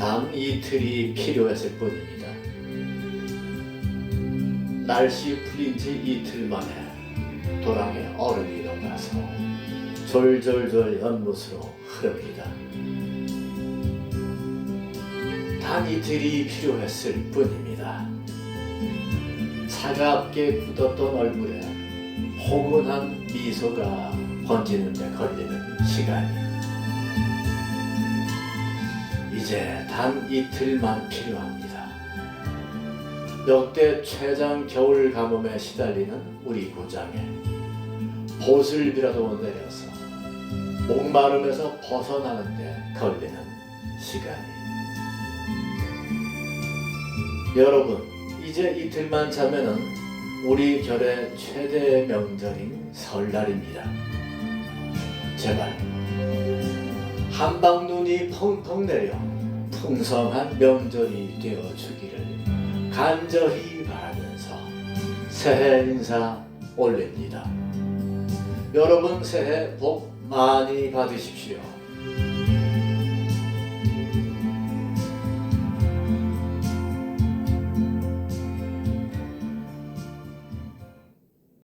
단 이틀이 필요했을 뿐입니다. 날씨 풀린 지 이틀 만에 도랑에 얼음이 녹아서 졸졸졸 연못으로 흐릅니다. 단 이틀이 필요했을 뿐입니다. 차갑게 굳었던 얼굴에 포근한 미소가 번지는데 걸리는 시간이 이제 단 이틀만 필요합니다. 역대 최장 겨울 가뭄에 시달리는 우리 고장에 보슬비라도 내려서 목마름에서 벗어나는데 걸리는 시간이 여러분 이제 이틀만 자면은 우리 결의 최대 명절인 설날입니다. 제발 한방 눈이 펑펑 내려 풍성한 명절이 되어 주기를 간절히 바라면서 새해 인사 올립니다. 여러분 새해 복 많이 받으십시오.